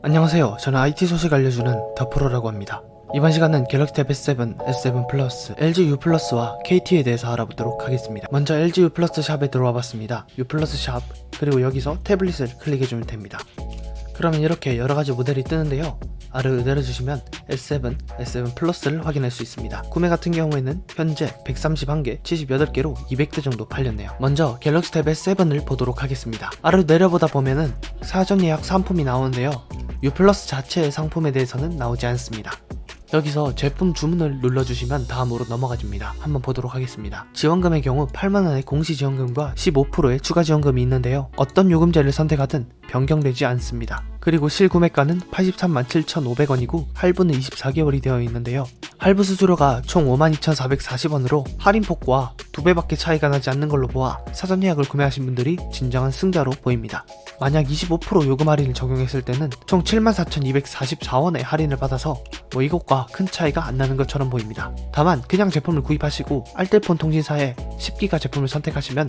안녕하세요. 저는 IT 소식 알려주는 더프로라고 합니다. 이번 시간은 갤럭시 탭 S7, S7 플러스, LG U 플러스와 KT에 대해서 알아보도록 하겠습니다. 먼저 LG U 플러스 샵에 들어와 봤습니다. U 플러스 샵, 그리고 여기서 태블릿을 클릭해주면 됩니다. 그러면 이렇게 여러가지 모델이 뜨는데요. 아래로 내려주시면 S7, S7 플러스를 확인할 수 있습니다. 구매 같은 경우에는 현재 131개, 78개로 200대 정도 팔렸네요. 먼저 갤럭시 탭 S7을 보도록 하겠습니다. 아래로 내려보다 보면은 사전 예약 상품이 나오는데요. U 플러스 자체의 상품에 대해서는 나오지 않습니다. 여기서 제품 주문을 눌러주시면 다음으로 넘어가줍니다. 한번 보도록 하겠습니다. 지원금의 경우 8만원의 공시지원금과 15%의 추가 지원금이 있는데요. 어떤 요금제를 선택하든 변경되지 않습니다. 그리고 실구매가는 83만 7,500원이고 할부는 24개월이 되어 있는데요. 할부 수수료가 총 52,440원으로 할인폭과 두 배밖에 차이가 나지 않는 걸로 보아 사전 예약을 구매하신 분들이 진정한 승자로 보입니다. 만약 25% 요금 할인을 적용했을 때는 총 74,244원의 할인을 받아서 뭐 이것과 큰 차이가 안 나는 것처럼 보입니다. 다만 그냥 제품을 구입하시고 알뜰폰 통신사의 10기가 제품을 선택하시면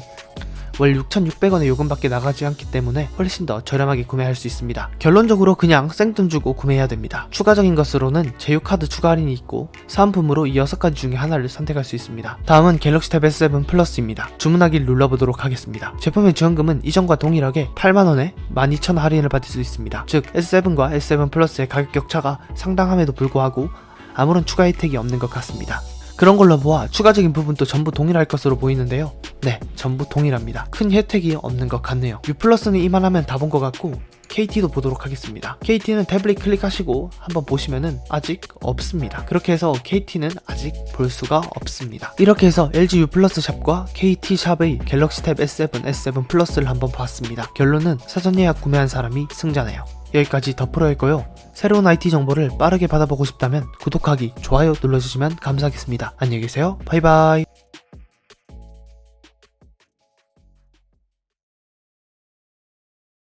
월 6,600원의 요금밖에 나가지 않기 때문에 훨씬 더 저렴하게 구매할 수 있습니다. 결론적으로 그냥 생돈 주고 구매해야 됩니다. 추가적인 것으로는 제휴카드 추가 할인이 있고 사은품으로 이 6가지 중에 하나를 선택할 수 있습니다. 다음은 갤럭시 탭 S7 플러스입니다. 주문하기를 눌러보도록 하겠습니다. 제품의 지원금은 이전과 동일하게 8만원에 12,000원 할인을 받을 수 있습니다. 즉 S7과 S7 플러스의 가격 격차가 상당함에도 불구하고 아무런 추가 혜택이 없는 것 같습니다. 그런 걸로 보아 추가적인 부분도 전부 동일할 것으로 보이는데요. 네, 전부 동일합니다. 큰 혜택이 없는 것 같네요. U 플러스는 이만하면 다 본 것 같고 KT도 보도록 하겠습니다. KT는 태블릿 클릭하시고 한번 보시면은 아직 없습니다. 그렇게 해서 KT는 아직 볼 수가 없습니다. 이렇게 해서 LG U 플러스 샵과 KT 샵의 갤럭시 탭 S7, S7 플러스를 한번 봤습니다. 결론은 사전 예약 구매한 사람이 승자네요. 여기까지 더 프로였고요. 새로운 IT 정보를 빠르게 받아보고 싶다면 구독하기, 좋아요 눌러주시면 감사하겠습니다. 안녕히 계세요. 바이바이.